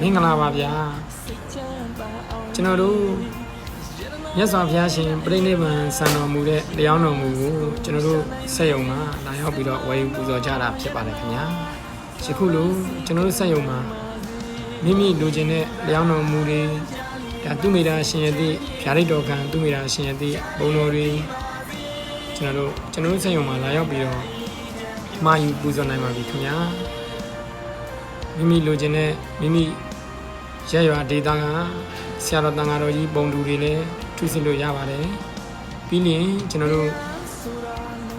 မင်္ဂလာပါဗျာကျွန်တော်တို့မြတ်စွာဘုရားရှင်ပြိဋိဘံစံတော်မူတဲ့တရားတော်မူကိုကျွန်တော်တို့ဆက်ယုံမှာလာရောက်ပြီးတော့ဝယ်ယူပူဇော်ကြတာဖြစ်ပါတယ်ခင်ဗျာယခုလိုကျွန်တော်တို့ဆက်ယုံမှာမိမိလိုချင်တဲ့တရားတော်မူတွေဒါသူမိတာရှင်ရဲ့သည့်ဗျာဒိတ်တော်ကံသူမိတာရှင်ရဲ့သည့်ဘုံတော်တွေကျွန်တော်တို့ကျွန်တော်တို့ဆက်ယုံမှာလာရောက်ပြီးတော့မှာယူပူဇော်နိုင်ပါပြီခင်ဗျာမိမိလိုချင်တဲ့မိမိ ရက်ရွာဒေတာကဆရာတော်တန်ဃာတော်ကြီးပုံတူတွေလည်းထုစစ်လို့ရပါတယ်ပြီးရင်ကျွန်တော်တို့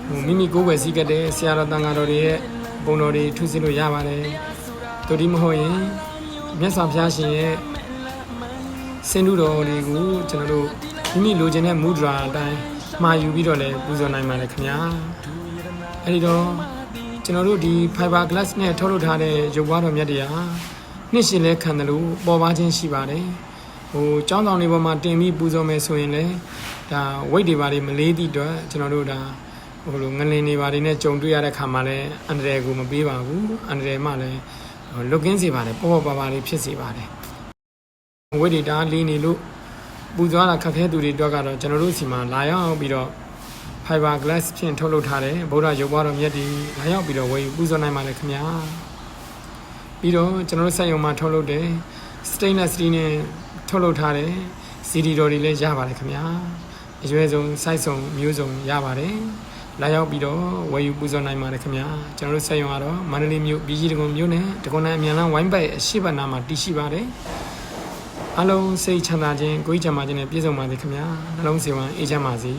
ဟိုမိမိကိုယ်ွယ်စည်းကတဲ့ဆရာတော်တန်ဃာတော်တွေရဲ့ပုံတော်တွေထုစစ်လို့ရပါတယ်တို့ဒီမဟုတ်ရင်မြတ်စွာဘုရားရှင်ရဲ့စင်တူတော်တွေကိုကျွန်တော်တို့မိမိလိုချင်တဲ့မူဒရာအတိုင်းမှာယူပြီးတော့လည်းပူဇော်နိုင်ပါတယ်ခင်ဗျာအဲဒီတော့ကျွန်တော်တို့ဒီ fiber glass နဲ့ထုတ်လုပ်ထားတဲ့ရုပ်ပွားတော်မြတ်တရား နှစ်ရှင်လဲခံတယ်လို့ပေါ်ပါခြင်းရှိပါတယ်ဟိုចောင်းဆောင်တွေပေါ်မှာတင်ပြီးပူဇော်မယ်ဆိုရင်လည်းဒါ weight တွေပါတွေမလေးသည့်အတွက်ကျွန်တော်တို့ဒါဟိုလိုငလင်တွေပါတွေနဲ့ကြုံတွေ့ရတဲ့ခါမှာလည်းအန္တရာယ်ကိုမပေးပါဘူးအန္တရာယ်မှလည်းလွတ်ကင်းစေပါတယ်ပေါ်ပေါ်ပါပါလေးဖြစ်စေပါတယ် weight တွေဒါလေးနေလို့ပူဇော်တာခက်ခဲသူတွေအတွက်ကတော့ကျွန်တော်တို့စီမှာလာရောက်ပြီးတော့ fiber glass ဖြင့်ထုတ်လုပ်ထားတဲ့ဗုဒ္ဓရုပ်ပွားတော်မြတ်ဒီလာရောက်ပြီးတော့ဝယ်ယူပူဇော်နိုင်ပါလေခင်ဗျာ ပြီးတော့ကျွန်တော်တို့စက်ရုံမှာထုတ်လုပ်တဲ့ stainless steel နဲ့ထုတ်လုပ်ထားတဲ့ CD တော်တွေလည်းရပါတယ်ခင်ဗျာအရွယ်ဆုံး size စုံမျိုးစုံရပါတယ်လာရောက်ပြီးတော့ဝယ်ယူပူဇော်နိုင်ပါတယ်ခင်ဗျာကျွန်တော်တို့စက်ရုံကတော့မန္တလေးမြို့ပြည်ကြီးတကုံမြို့နဲ့တကုံနဲ့အမြန်လမ်းဝိုင်းပိုက်အရှိတ်နာမှာတည်ရှိပါတယ်အလုံးစိတ်ချမ်းသာခြင်းကိုယ်ချမ်းသာခြင်းနဲ့ပြည့်စုံပါစေခင်ဗျာနှလုံးစေဝံအေးချမ်းပါစေ